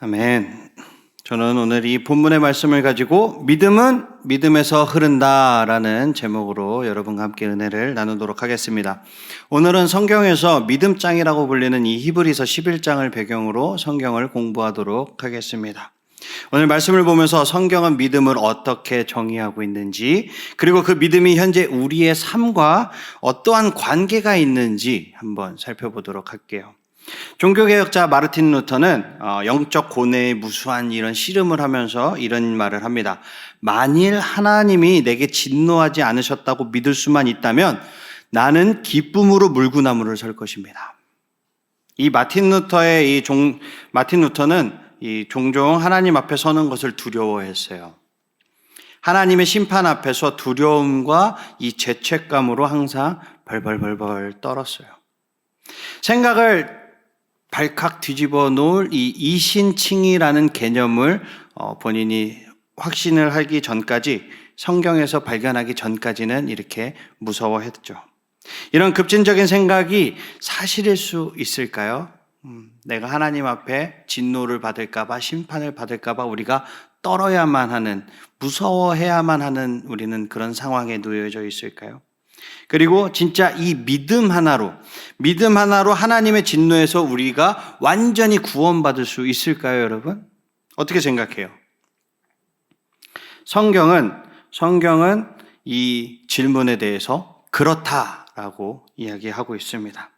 아멘. 저는 오늘 이 본문의 말씀을 가지고 믿음은 믿음에서 흐른다 라는 제목으로 여러분과 함께 은혜를 나누도록 하겠습니다. 오늘은 성경에서 믿음장이라고 불리는 이 히브리서 11장을 배경으로 성경을 공부하도록 하겠습니다. 오늘 말씀을 보면서 성경은 믿음을 어떻게 정의하고 있는지, 그리고 그 믿음이 현재 우리의 삶과 어떠한 관계가 있는지 한번 살펴보도록 할게요. 종교개혁자 마르틴 루터는 어, 영적 고뇌에 무수한 이런 씨름을 하면서 이런 말을 합니다. 만일 하나님이 내게 진노하지 않으셨다고 믿을 수만 있다면 나는 기쁨으로 물구나무를 설 것입니다. 이 마틴 루터의 이 종, 마틴 루터는 이 종종 하나님 앞에 서는 것을 두려워했어요. 하나님의 심판 앞에서 두려움과 이 죄책감으로 항상 벌벌벌벌 떨었어요. 생각을 발칵 뒤집어 놓을 이 이신칭이라는 개념을 어, 본인이 확신을 하기 전까지 성경에서 발견하기 전까지는 이렇게 무서워했죠. 이런 급진적인 생각이 사실일 수 있을까요? 음, 내가 하나님 앞에 진노를 받을까봐 심판을 받을까봐 우리가 떨어야만 하는 무서워해야만 하는 우리는 그런 상황에 놓여져 있을까요? 그리고 진짜 이 믿음 하나로, 믿음 하나로 하나님의 진노에서 우리가 완전히 구원받을 수 있을까요, 여러분? 어떻게 생각해요? 성경은, 성경은 이 질문에 대해서 그렇다라고 이야기하고 있습니다.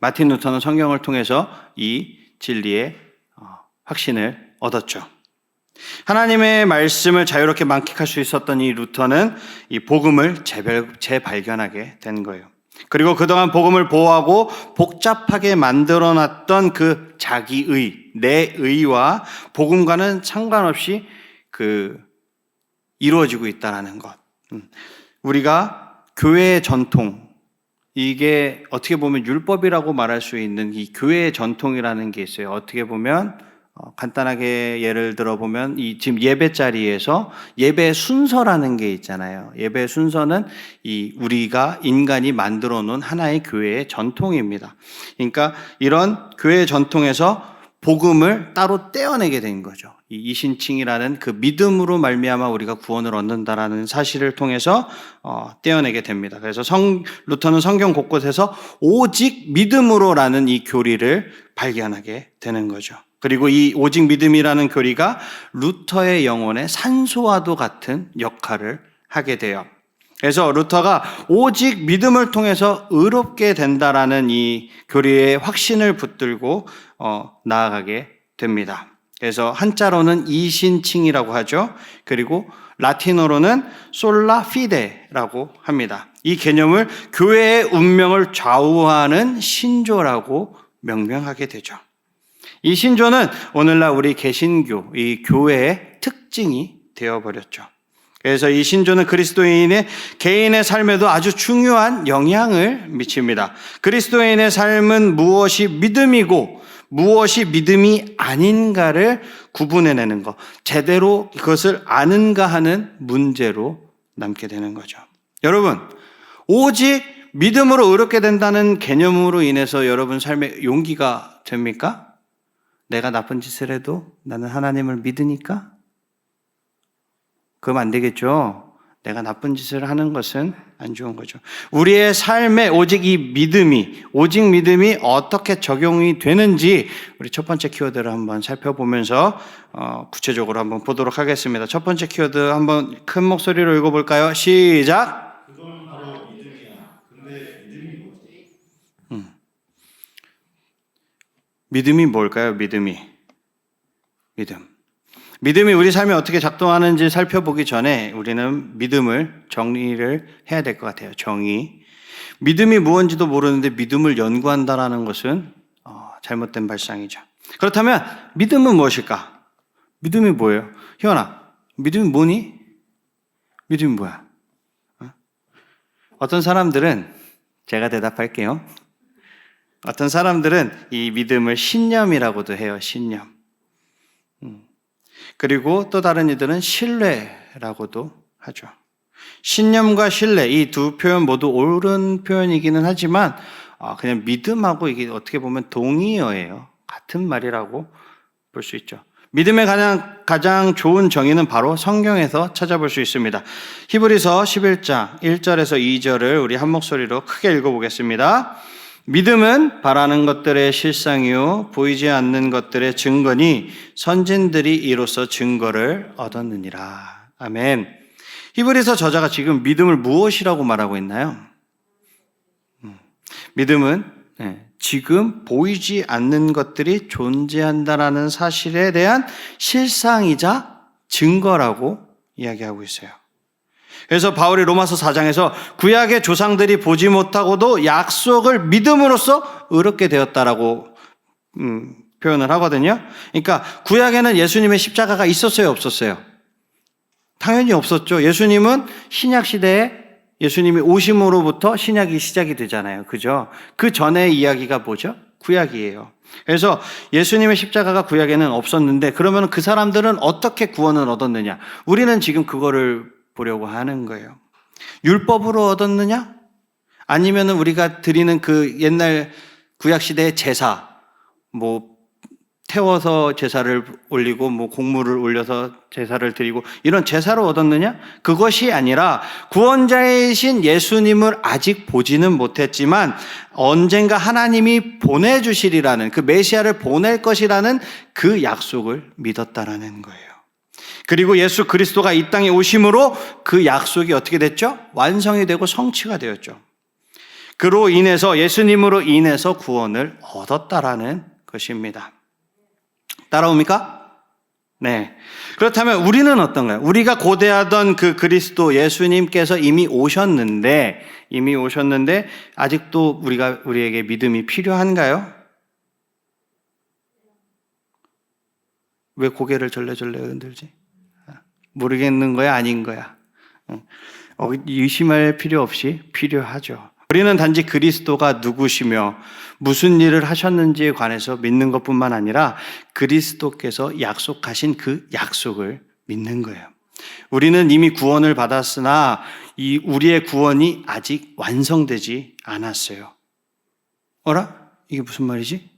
마틴 루터는 성경을 통해서 이 진리의 어, 확신을 얻었죠. 하나님의 말씀을 자유롭게 만끽할 수 있었던 이 루터는 이 복음을 재발, 재발견하게 된 거예요. 그리고 그동안 복음을 보호하고 복잡하게 만들어 놨던 그 자기의, 내 의와 복음과는 상관없이 그 이루어지고 있다라는 것. 음. 우리가 교회의 전통, 이게 어떻게 보면 율법이라고 말할 수 있는 이 교회의 전통이라는 게 있어요. 어떻게 보면 어, 간단하게 예를 들어 보면 이 지금 예배 자리에서 예배 순서라는 게 있잖아요. 예배 순서는 이 우리가 인간이 만들어 놓은 하나의 교회의 전통입니다. 그러니까 이런 교회의 전통에서 복음을 따로 떼어내게 된 거죠. 이 이신칭이라는 그 믿음으로 말미암아 우리가 구원을 얻는다라는 사실을 통해서 어, 떼어내게 됩니다. 그래서 성 루터는 성경 곳곳에서 오직 믿음으로라는 이 교리를 발견하게 되는 거죠. 그리고 이 오직 믿음이라는 교리가 루터의 영혼의 산소와도 같은 역할을 하게 돼요. 그래서 루터가 오직 믿음을 통해서 의롭게 된다라는 이 교리의 확신을 붙들고 어, 나아가게 됩니다. 그래서 한자로는 이신칭이라고 하죠. 그리고 라틴어로는 솔라 피데라고 합니다. 이 개념을 교회의 운명을 좌우하는 신조라고 명명하게 되죠. 이 신조는 오늘날 우리 개신교, 이 교회의 특징이 되어버렸죠. 그래서 이 신조는 그리스도인의 개인의 삶에도 아주 중요한 영향을 미칩니다. 그리스도인의 삶은 무엇이 믿음이고 무엇이 믿음이 아닌가를 구분해내는 것, 제대로 그것을 아는가 하는 문제로 남게 되는 거죠. 여러분, 오직 믿음으로 의롭게 된다는 개념으로 인해서 여러분 삶에 용기가 됩니까? 내가 나쁜 짓을 해도 나는 하나님을 믿으니까? 그럼 안 되겠죠. 내가 나쁜 짓을 하는 것은 안 좋은 거죠. 우리의 삶에 오직 이 믿음이, 오직 믿음이 어떻게 적용이 되는지 우리 첫 번째 키워드를 한번 살펴보면서 어, 구체적으로 한번 보도록 하겠습니다. 첫 번째 키워드 한번 큰 목소리로 읽어볼까요? 시작! 음. 믿음이 뭘까요? 믿음이. 믿음. 믿음이 우리 삶에 어떻게 작동하는지 살펴보기 전에 우리는 믿음을 정리를 해야 될 것 같아요. 정의. 믿음이 무엇인지도 모르는데 믿음을 연구한다라는 것은 어, 잘못된 발상이죠. 그렇다면 믿음은 무엇일까? 믿음이 뭐예요? 희원아, 믿음이 뭐니? 믿음이 뭐야? 어? 어떤 사람들은 제가 대답할게요. 어떤 사람들은 이 믿음을 신념이라고도 해요. 신념. 음. 그리고 또 다른 이들은 신뢰라고도 하죠. 신념과 신뢰 이 두 표현 모두 옳은 표현이기는 하지만 아, 그냥 믿음하고 이게 어떻게 보면 동의어예요. 같은 말이라고 볼 수 있죠. 믿음의 가장, 가장 좋은 정의는 바로 성경에서 찾아볼 수 있습니다. 히브리서 11장 1절에서 2절을 우리 한 목소리로 크게 읽어보겠습니다. 믿음은 바라는 것들의 실상이요 보이지 않는 것들의 증거니 선진들이 이로써 증거를 얻었느니라. 아멘. 히브리서 저자가 지금 믿음을 무엇이라고 말하고 있나요? 음, 믿음은 네, 지금 보이지 않는 것들이 존재한다라는 사실에 대한 실상이자 증거라고 이야기하고 있어요. 그래서 바울이 로마서 4장에서 구약의 조상들이 보지 못하고도 약속을 믿음으로써 의롭게 되었다라고 음, 표현을 하거든요. 그러니까 구약에는 예수님의 십자가가 있었어요, 없었어요? 당연히 없었죠. 예수님은 신약 시대에 예수님이 오심으로부터 신약이 시작이 되잖아요. 그죠? 그 전의 이야기가 뭐죠? 구약이에요. 그래서 예수님의 십자가가 구약에는 없었는데 그러면 그 사람들은 어떻게 구원을 얻었느냐? 우리는 지금 그거를 보려고 하는 거예요. 율법으로 얻었느냐? 아니면 우리가 드리는 그 옛날 구약 시대의 제사, 뭐 태워서 제사를 올리고 뭐 곡물을 올려서 제사를 드리고 이런 제사로 얻었느냐? 그것이 아니라 구원자이신 예수님을 아직 보지는 못했지만 언젠가 하나님이 보내주시리라는 그 메시아를 보낼 것이라는 그 약속을 믿었다라는 거예요. 그리고 예수 그리스도가 이 땅에 오심으로 그 약속이 어떻게 됐죠? 완성이 되고 성취가 되었죠. 그로 인해서 예수님으로 인해서 구원을 얻었다라는 것입니다. 따라옵니까? 네. 그렇다면 우리는 어떤가요? 우리가 고대하던 그 그리스도 예수님께서 이미 오셨는데, 이미 오셨는데, 아직도 우리가, 우리에게 믿음이 필요한가요? 왜 고개를 절레절레 흔들지? 모르겠는 거야, 아닌 거야? 어, 의심할 필요 없이 필요하죠. 우리는 단지 그리스도가 누구시며 무슨 일을 하셨는지에 관해서 믿는 것뿐만 아니라 그리스도께서 약속하신 그 약속을 믿는 거예요. 우리는 이미 구원을 받았으나 이 우리의 구원이 아직 완성되지 않았어요. 어라? 이게 무슨 말이지?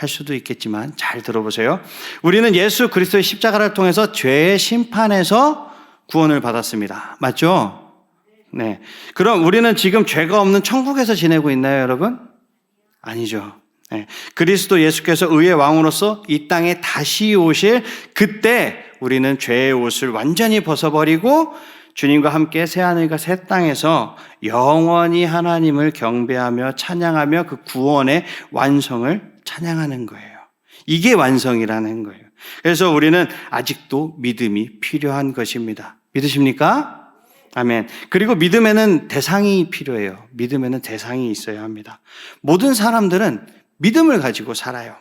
할 수도 있겠지만 잘 들어보세요. 우리는 예수 그리스도의 십자가를 통해서 죄의 심판에서 구원을 받았습니다. 맞죠? 네. 그럼 우리는 지금 죄가 없는 천국에서 지내고 있나요, 여러분? 아니죠. 네. 그리스도 예수께서 의의 왕으로서 이 땅에 다시 오실 그때 우리는 죄의 옷을 완전히 벗어버리고 주님과 함께 새 하늘과 새 땅에서 영원히 하나님을 경배하며 찬양하며 그 구원의 완성을 찬양하는 거예요. 이게 완성이라는 거예요. 그래서 우리는 아직도 믿음이 필요한 것입니다. 믿으십니까? 아멘. 그리고 믿음에는 대상이 필요해요. 믿음에는 대상이 있어야 합니다. 모든 사람들은 믿음을 가지고 살아요.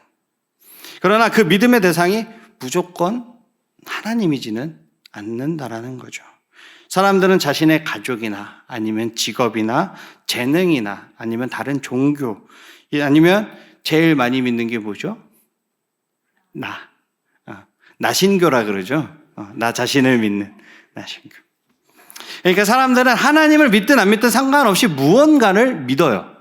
그러나 그 믿음의 대상이 무조건 하나님이지는 않는다라는 거죠. 사람들은 자신의 가족이나 아니면 직업이나 재능이나 아니면 다른 종교 아니면 제일 많이 믿는 게 뭐죠? 나. 어, 나신교라 그러죠. 어, 나 자신을 믿는 나신교. 그러니까 사람들은 하나님을 믿든 안 믿든 상관없이 무언가를 믿어요.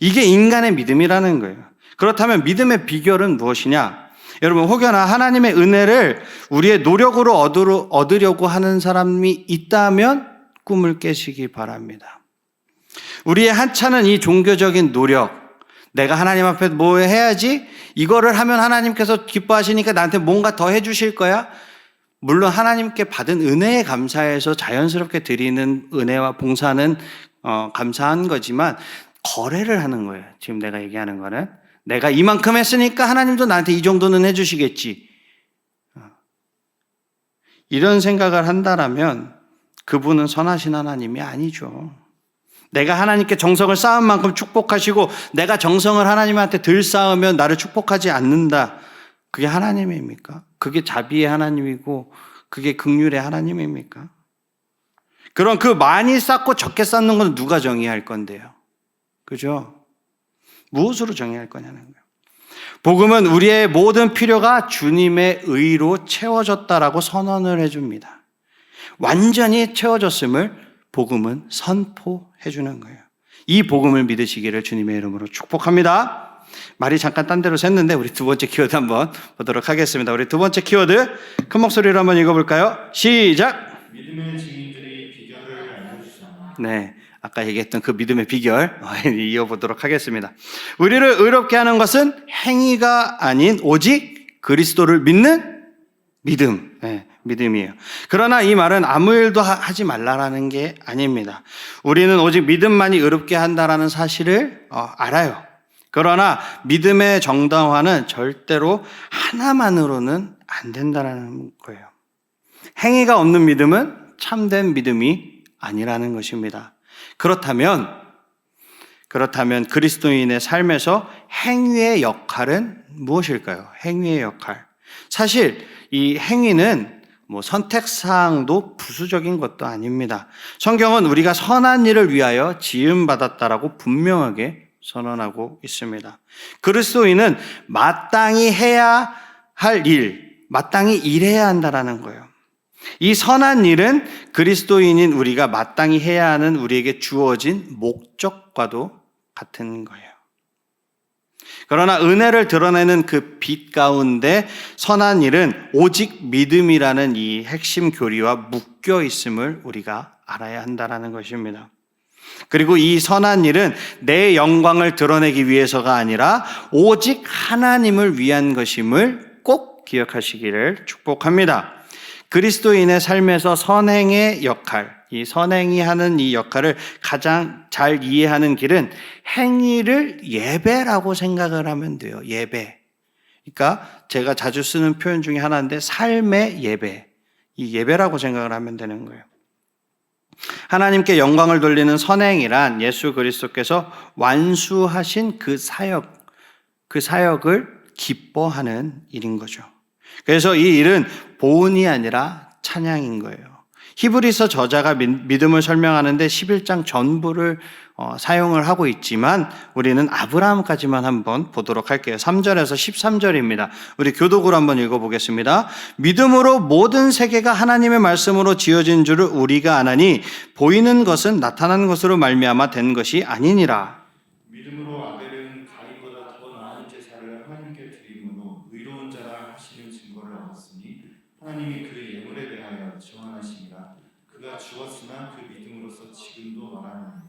이게 인간의 믿음이라는 거예요. 그렇다면 믿음의 비결은 무엇이냐? 여러분, 혹여나 하나님의 은혜를 우리의 노력으로 얻으려고 하는 사람이 있다면 꿈을 깨시기 바랍니다. 우리의 한차는 이 종교적인 노력, 내가 하나님 앞에 뭐 해야지? 이거를 하면 하나님께서 기뻐하시니까 나한테 뭔가 더 해주실 거야? 물론 하나님께 받은 은혜에 감사해서 자연스럽게 드리는 은혜와 봉사는 어, 감사한 거지만 거래를 하는 거예요. 지금 내가 얘기하는 거는 내가 이만큼 했으니까 하나님도 나한테 이 정도는 해주시겠지. 어. 이런 생각을 한다라면 그분은 선하신 하나님이 아니죠. 내가 하나님께 정성을 쌓은 만큼 축복하시고 내가 정성을 하나님한테 들 쌓으면 나를 축복하지 않는다. 그게 하나님입니까? 그게 자비의 하나님이고 그게 극률의 하나님입니까? 그럼 그 많이 쌓고 적게 쌓는 건 누가 정의할 건데요? 그죠? 무엇으로 정의할 거냐는 거예요. 복음은 우리의 모든 필요가 주님의 의로 채워졌다라고 선언을 해줍니다. 완전히 채워졌음을 복음은 선포해 주는 거예요. 이 복음을 믿으시기를 주님의 이름으로 축복합니다. 말이 잠깐 딴 데로 샜는데 우리 두 번째 키워드 한번 보도록 하겠습니다. 우리 두 번째 키워드 큰 목소리로 한번 읽어볼까요? 시작. 네, 아까 얘기했던 그 믿음의 비결 어, 이어보도록 하겠습니다. 우리를 의롭게 하는 것은 행위가 아닌 오직 그리스도를 믿는 믿음, 네, 믿음이에요. 그러나 이 말은 아무 일도 하- 하지 말라라는 게 아닙니다. 우리는 오직 믿음만이 의롭게 한다라는 사실을 어, 알아요. 그러나 믿음의 정당화는 절대로 하나만으로는 안 된다라는 거예요. 행위가 없는 믿음은 참된 믿음이 아니라는 것입니다. 그렇다면, 그렇다면 그리스도인의 삶에서 행위의 역할은 무엇일까요? 행위의 역할. 사실 이 행위는 뭐 선택사항도 부수적인 것도 아닙니다. 성경은 우리가 선한 일을 위하여 지음받았다라고 분명하게 선언하고 있습니다. 그리스도인은 마땅히 해야 할 일, 마땅히 일해야 한다라는 거예요. 이 선한 일은 그리스도인인 우리가 마땅히 해야 하는 우리에게 주어진 목적과도 같은 거예요. 그러나 은혜를 드러내는 그 빛 가운데 선한 일은 오직 믿음이라는 이 핵심 교리와 묶여 있음을 우리가 알아야 한다라는 것입니다. 그리고 이 선한 일은 내 영광을 드러내기 위해서가 아니라 오직 하나님을 위한 것임을 꼭 기억하시기를 축복합니다. 그리스도인의 삶에서 선행의 역할, 이 선행이 하는 이 역할을 가장 잘 이해하는 길은 행위를 예배라고 생각을 하면 돼요. 예배. 그러니까 제가 자주 쓰는 표현 중에 하나인데 삶의 예배. 이 예배라고 생각을 하면 되는 거예요. 하나님께 영광을 돌리는 선행이란 예수 그리스도께서 완수하신 그 사역, 그 사역을 기뻐하는 일인 거죠. 그래서 이 일은 보은이 아니라 찬양인 거예요. 히브리서 저자가 믿- 믿음을 설명하는데 11장 전부를 어, 사용을 하고 있지만 우리는 아브라함까지만 한번 보도록 할게요. 3절에서 13절입니다. 우리 교독으로 한번 읽어보겠습니다. 믿음으로 모든 세계가 하나님의 말씀으로 지어진 줄을 우리가 아나니 보이는 것은 나타난 것으로 말미암아 된 것이 아니니라. 믿음으로 아벨은 가인보다 더 나은 제사를 하나님께 드림으로 의로운 자라 하시는 증거를 얻었으니 하나님이 그 예물에 대하여 증언하시니라. 그가 죽었으나 그 믿음으로서 지금도 말하느니라.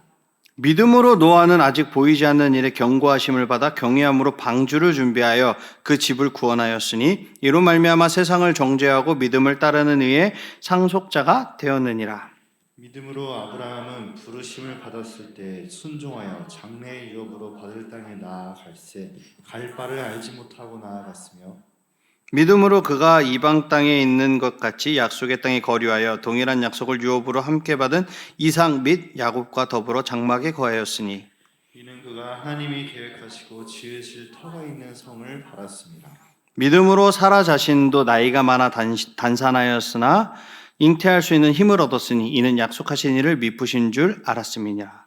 믿음으로 노아는 아직 보이지 않는 일에 경고하심을 받아 경외함으로 방주를 준비하여 그 집을 구원하였으니 이로 말미암아 세상을 정죄하고 믿음을 따르는 이의 상속자가 되었느니라. 믿음으로 아브라함은 부르심을 받았을 때 순종하여 장래의 유업으로 받을 땅에 나아갈새 갈 바를 알지 못하고 나아갔으며 믿음으로 그가 이방 땅에 있는 것 같이 약속의 땅에 거류하여 동일한 약속을 유업으로 함께 받은 이삭 및 야곱과 더불어 장막에 거하였으니 이는 그가 하나님이 계획하시고 지으실 터가 있는 성을 바랐습니다. 믿음으로 사라 자신도 나이가 많아 단, 단산하였으나 잉태할 수 있는 힘을 얻었으니 이는 약속하신 이를 미쁘신 줄 알았음이니라.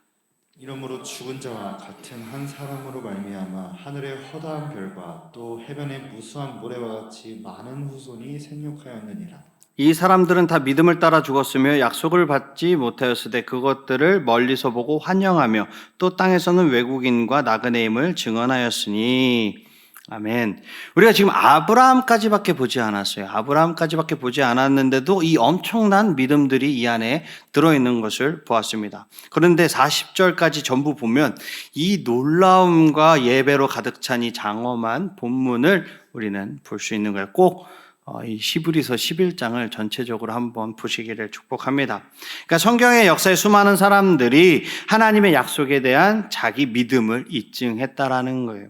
이러므로 죽은 자와 같은 한 사람으로 말미암아 하늘의 허다한 별과 또 해변의 무수한 모래와 같이 많은 후손이 생육하였느니라. 이 사람들은 다 믿음을 따라 죽었으며 약속을 받지 못하였으되 그것들을 멀리서 보고 환영하며 또 땅에서는 외국인과 나그네임을 증언하였으니 아멘. 우리가 지금 아브라함까지밖에 보지 않았어요. 아브라함까지밖에 보지 않았는데도 이 엄청난 믿음들이 이 안에 들어있는 것을 보았습니다. 그런데 40절까지 전부 보면 이 놀라움과 예배로 가득 찬 이 장엄한 본문을 우리는 볼 수 있는 거예요. 꼭 어, 이 시브리서 11장을 전체적으로 한번 보시기를 축복합니다. 그러니까 성경의 역사에 수많은 사람들이 하나님의 약속에 대한 자기 믿음을 입증했다라는 거예요.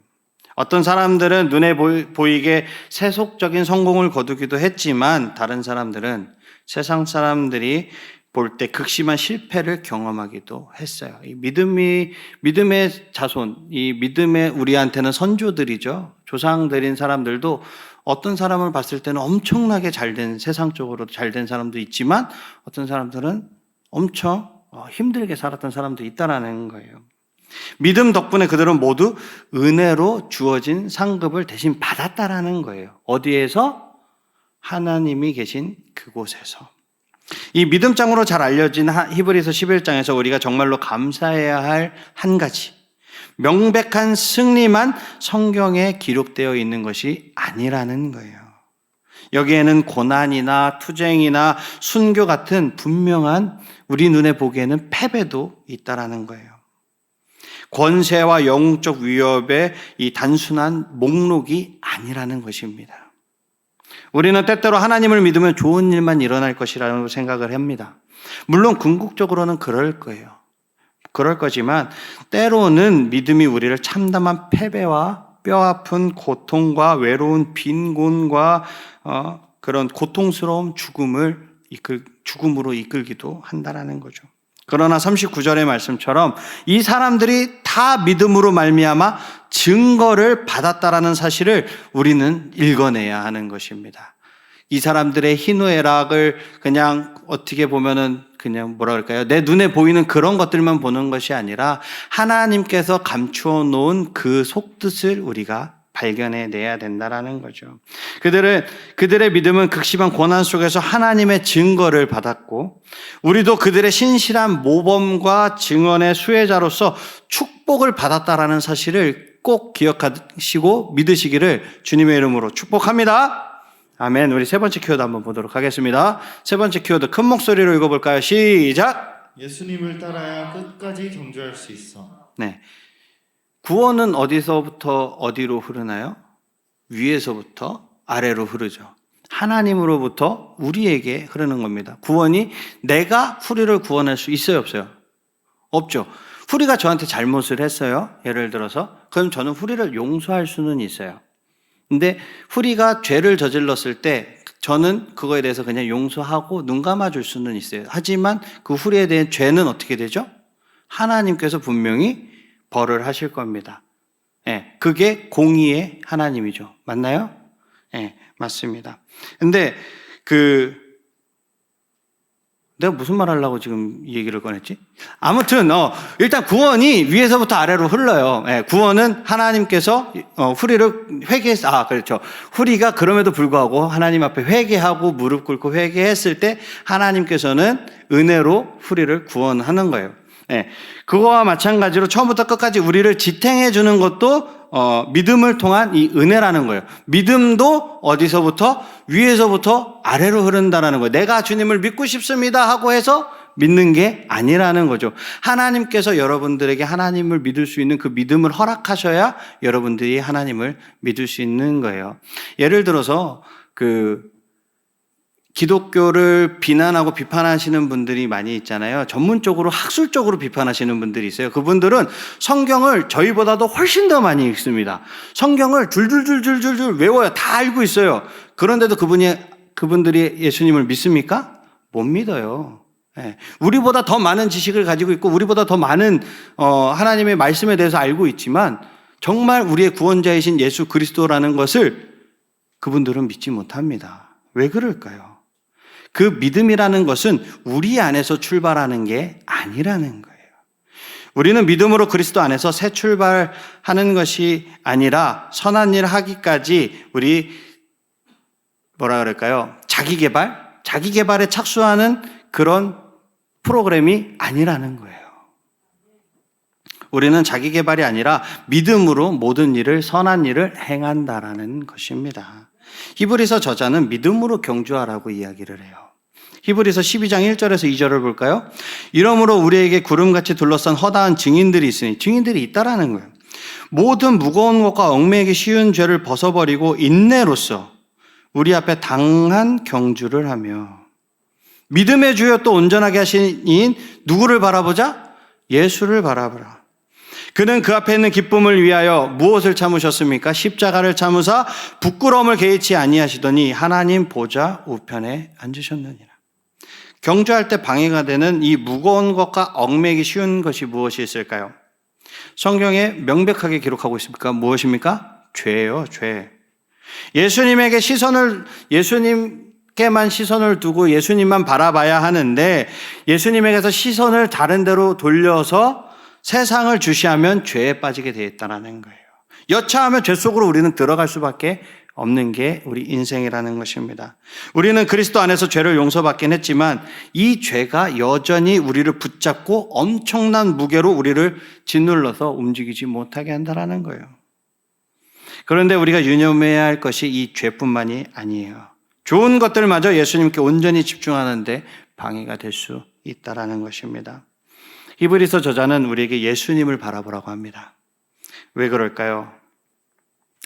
어떤 사람들은 눈에 보이- 보이게 세속적인 성공을 거두기도 했지만 다른 사람들은 세상 사람들이 볼 때 극심한 실패를 경험하기도 했어요. 이 믿음이 믿음의 자손, 이 믿음의 우리한테는 선조들이죠. 조상들인 사람들도 어떤 사람을 봤을 때는 엄청나게 잘된 세상적으로 잘된 사람도 있지만 어떤 사람들은 엄청 어, 힘들게 살았던 사람도 있다라는 거예요. 믿음 덕분에 그들은 모두 은혜로 주어진 상급을 대신 받았다라는 거예요. 어디에서? 하나님이 계신 그곳에서. 이 믿음장으로 잘 알려진 하- 히브리서 11장에서 우리가 정말로 감사해야 할 한 가지. 명백한 승리만 성경에 기록되어 있는 것이 아니라는 거예요. 여기에는 고난이나 투쟁이나 순교 같은 분명한 우리 눈에 보기에는 패배도 있다라는 거예요. 권세와 영적 위협의 이 단순한 목록이 아니라는 것입니다. 우리는 때때로 하나님을 믿으면 좋은 일만 일어날 것이라고 생각을 합니다. 물론 궁극적으로는 그럴 거예요. 그럴 거지만 때로는 믿음이 우리를 참담한 패배와 뼈 아픈 고통과 외로운 빈곤과 어, 그런 고통스러운 죽음을 이끌 죽음으로 이끌기도 한다라는 거죠. 그러나 39절의 말씀처럼 이 사람들이 다 믿음으로 말미암아 증거를 받았다라는 사실을 우리는 읽어내야 하는 것입니다. 이 사람들의 희노애락을 그냥 어떻게 보면은 그냥 뭐라 그럴까요? 내 눈에 보이는 그런 것들만 보는 것이 아니라 하나님께서 감추어 놓은 그 속뜻을 우리가 발견해 내야 된다라는 거죠. 그들은 그들의 믿음은 극심한 고난 속에서 하나님의 증거를 받았고 우리도 그들의 신실한 모범과 증언의 수혜자로서 축복을 받았다라는 사실을 꼭 기억하시고 믿으시기를 주님의 이름으로 축복합니다. 아멘. 우리 세 번째 키워드 한번 보도록 하겠습니다. 세 번째 키워드 큰 목소리로 읽어 볼까요? 시작. 예수님을 따라야 끝까지 경주할 수 있어. 네. 구원은 어디서부터 어디로 흐르나요? 위에서부터 아래로 흐르죠. 하나님으로부터 우리에게 흐르는 겁니다. 구원이 내가 후리를 구원할 수 있어요, 없어요? 없죠. 후리가 저한테 잘못을 했어요. 예를 들어서. 그럼 저는 후리를 용서할 수는 있어요. 근데 후리가 죄를 저질렀을 때 저는 그거에 대해서 그냥 용서하고 눈 감아 줄 수는 있어요. 하지만 그 후리에 대한 죄는 어떻게 되죠? 하나님께서 분명히 벌을 하실 겁니다. 예, 그게 공의의 하나님이죠. 맞나요? 예, 맞습니다. 근데 그 내가 무슨 말 하려고 지금 이 얘기를 꺼냈지? 아무튼 어, 일단 구원이 위에서부터 아래로 흘러요. 예, 구원은 하나님께서 어, 후리를 회개했 아 그렇죠. 후리가 그럼에도 불구하고 하나님 앞에 회개하고 무릎 꿇고 회개했을 때 하나님께서는 은혜로 후리를 구원하는 거예요. 예, 그거와 마찬가지로 처음부터 끝까지 우리를 지탱해 주는 것도 어, 믿음을 통한 이 은혜라는 거예요. 믿음도 어디서부터 위에서부터 아래로 흐른다라는 거예요. 내가 주님을 믿고 싶습니다 하고 해서 믿는 게 아니라는 거죠. 하나님께서 여러분들에게 하나님을 믿을 수 있는 그 믿음을 허락하셔야 여러분들이 하나님을 믿을 수 있는 거예요. 예를 들어서 그 기독교를 비난하고 비판하시는 분들이 많이 있잖아요. 전문적으로 학술적으로 비판하시는 분들이 있어요. 그분들은 성경을 저희보다도 훨씬 더 많이 읽습니다. 성경을 줄줄줄줄줄줄 외워요. 다 알고 있어요. 그런데도 그분이 그분들이 예수님을 믿습니까? 못 믿어요. 예. 우리보다 더 많은 지식을 가지고 있고 우리보다 더 많은 어, 하나님의 말씀에 대해서 알고 있지만 정말 우리의 구원자이신 예수 그리스도라는 것을 그분들은 믿지 못합니다. 왜 그럴까요? 그 믿음이라는 것은 우리 안에서 출발하는 게 아니라는 거예요. 우리는 믿음으로 그리스도 안에서 새 출발하는 것이 아니라 선한 일 하기까지 우리 뭐라 그럴까요? 자기 개발? 자기 개발에 착수하는 그런 프로그램이 아니라는 거예요. 우리는 자기 개발이 아니라 믿음으로 모든 일을 선한 일을 행한다라는 것입니다. 히브리서 저자는 믿음으로 경주하라고 이야기를 해요. 히브리서 12장 1절에서 2절을 볼까요? 이러므로 우리에게 구름같이 둘러싼 허다한 증인들이 있으니 증인들이 있다라는 거예요. 모든 무거운 것과 얽매이기 쉬운 죄를 벗어버리고 인내로서 우리 앞에 당한 경주를 하며 믿음의 주여 또 온전하게 하신 이인 누구를 바라보자? 예수를 바라보라. 그는 그 앞에 있는 기쁨을 위하여 무엇을 참으셨습니까? 십자가를 참으사 부끄러움을 개의치 아니하시더니 하나님 보좌 우편에 앉으셨느니라. 경주할 때 방해가 되는 이 무거운 것과 얽매기 쉬운 것이 무엇이 있을까요? 성경에 명백하게 기록하고 있습니까? 무엇입니까? 죄예요, 죄. 예수님에게 시선을 예수님께만 시선을 두고 예수님만 바라봐야 하는데 예수님에게서 시선을 다른 데로 돌려서 세상을 주시하면 죄에 빠지게 되어 있다는 거예요. 여차하면 죄 속으로 우리는 들어갈 수밖에 없는 게 우리 인생이라는 것입니다. 우리는 그리스도 안에서 죄를 용서받긴 했지만 이 죄가 여전히 우리를 붙잡고 엄청난 무게로 우리를 짓눌러서 움직이지 못하게 한다라는 거예요. 그런데 우리가 유념해야 할 것이 이 죄뿐만이 아니에요. 좋은 것들마저 예수님께 온전히 집중하는데 방해가 될 수 있다라는 것입니다. 히브리서 저자는 우리에게 예수님을 바라보라고 합니다. 왜 그럴까요?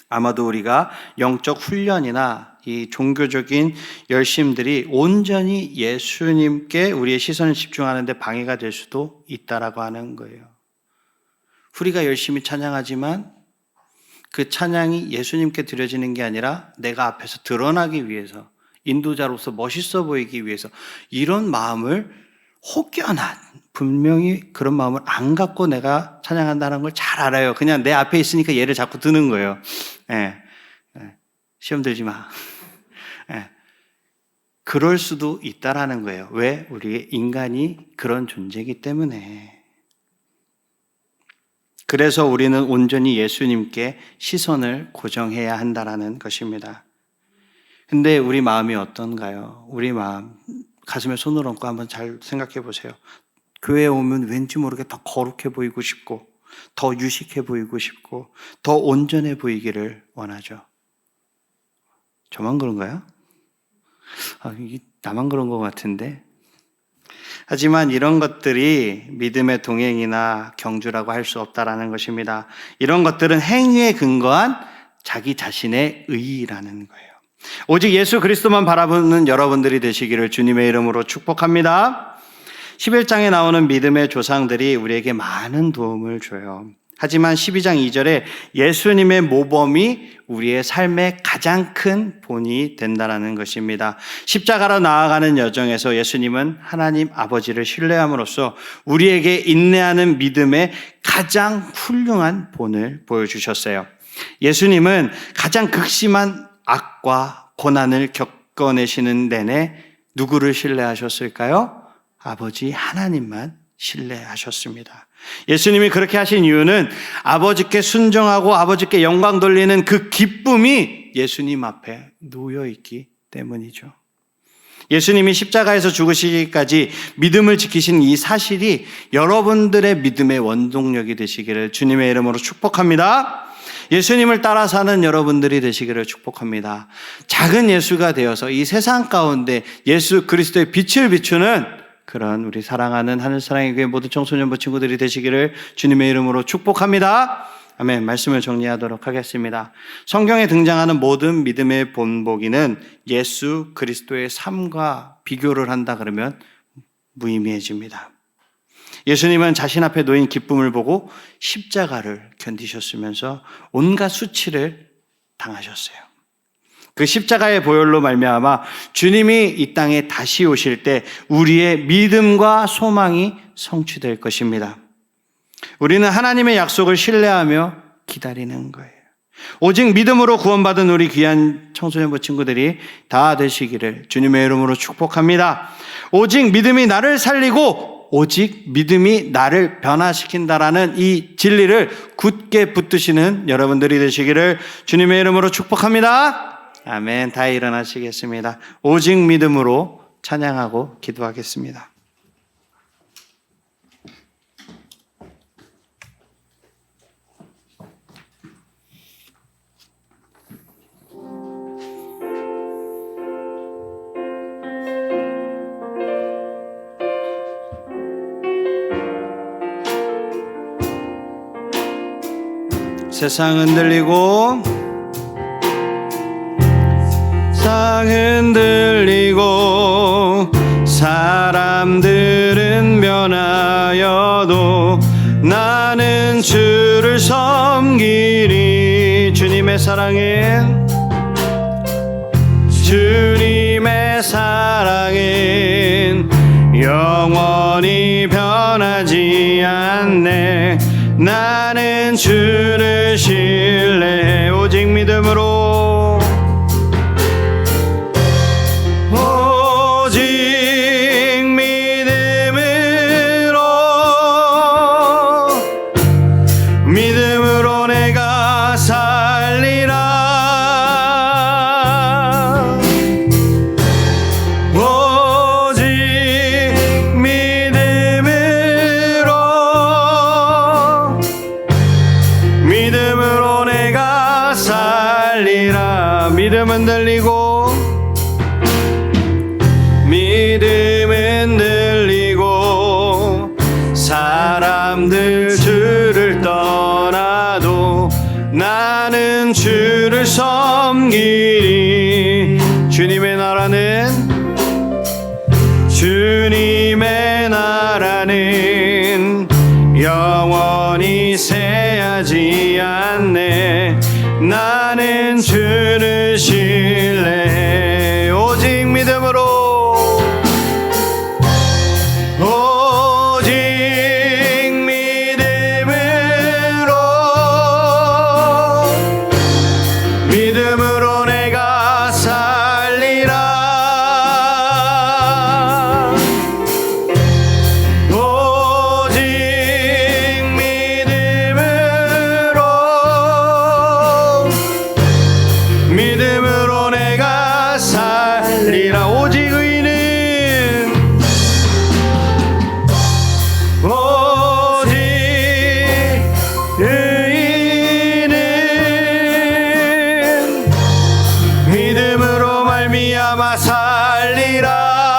아마도 우리가 영적 훈련이나 이 종교적인 열심들이 온전히 예수님께 우리의 시선을 집중하는데 방해가 될 수도 있다라고 하는 거예요. 우리가 열심히 찬양하지만 그 찬양이 예수님께 드려지는 게 아니라 내가 앞에서 드러나기 위해서 인도자로서 멋있어 보이기 위해서 이런 마음을 혹여나 분명히 그런 마음을 안 갖고 내가 찬양한다는 걸 잘 알아요. 그냥 내 앞에 있으니까 얘를 자꾸 드는 거예요. 예. 예. 시험 들지 마. 예. 그럴 수도 있다라는 거예요. 왜? 우리 인간이 그런 존재이기 때문에. 그래서 우리는 온전히 예수님께 시선을 고정해야 한다라는 것입니다. 근데 우리 마음이 어떤가요? 우리 마음, 가슴에 손을 얹고 한번 잘 생각해 보세요. 교회에 오면 왠지 모르게 더 거룩해 보이고 싶고, 더 유식해 보이고 싶고, 더 온전해 보이기를 원하죠. 저만 그런가요? 아, 나만 그런 것 같은데. 하지만 이런 것들이 믿음의 동행이나 경주라고 할 수 없다라는 것입니다. 이런 것들은 행위에 근거한 자기 자신의 의의라는 거예요. 오직 예수 그리스도만 바라보는 여러분들이 되시기를 주님의 이름으로 축복합니다. 11장에 나오는 믿음의 조상들이 우리에게 많은 도움을 줘요. 하지만 12장 2절에 예수님의 모범이 우리의 삶의 가장 큰 본이 된다라는 것입니다. 십자가로 나아가는 여정에서 예수님은 하나님 아버지를 신뢰함으로써 우리에게 인내하는 믿음의 가장 훌륭한 본을 보여주셨어요. 예수님은 가장 극심한 악과 고난을 겪어내시는 내내 누구를 신뢰하셨을까요? 아버지 하나님만 신뢰하셨습니다. 예수님이 그렇게 하신 이유는 아버지께 순종하고 아버지께 영광 돌리는 그 기쁨이 예수님 앞에 놓여 있기 때문이죠. 예수님이 십자가에서 죽으시기까지 믿음을 지키신 이 사실이 여러분들의 믿음의 원동력이 되시기를 주님의 이름으로 축복합니다. 예수님을 따라 사는 여러분들이 되시기를 축복합니다. 작은 예수가 되어서 이 세상 가운데 예수 그리스도의 빛을 비추는 그런 우리 사랑하는 하늘 사랑의 교회 모든 청소년부 친구들이 되시기를 주님의 이름으로 축복합니다. 아멘. 말씀을 정리하도록 하겠습니다. 성경에 등장하는 모든 믿음의 본보기는 예수 그리스도의 삶과 비교를 한다 그러면 무의미해집니다. 예수님은 자신 앞에 놓인 기쁨을 보고 십자가를 견디셨으면서 온갖 수치를 당하셨어요. 그 십자가의 보혈로 말미암아 주님이 이 땅에 다시 오실 때 우리의 믿음과 소망이 성취될 것입니다. 우리는 하나님의 약속을 신뢰하며 기다리는 거예요. 오직 믿음으로 구원받은 우리 귀한 청소년부 친구들이 다 되시기를 주님의 이름으로 축복합니다. 오직 믿음이 나를 살리고 오직 믿음이 나를 변화시킨다라는 이 진리를 굳게 붙드시는 여러분들이 되시기를 주님의 이름으로 축복합니다. 아멘. 다 일어나시겠습니다. 오직 믿음으로 찬양하고 기도하겠습니다. 세상 흔들리고 세상 흔들리고 사람들은 변하여도 나는 주를 섬기리. 주님의 사랑에 주님의 사랑은 영원히 변하지 않네. 나는 주 를 변하지 않네. 나는 주를 신 알리라.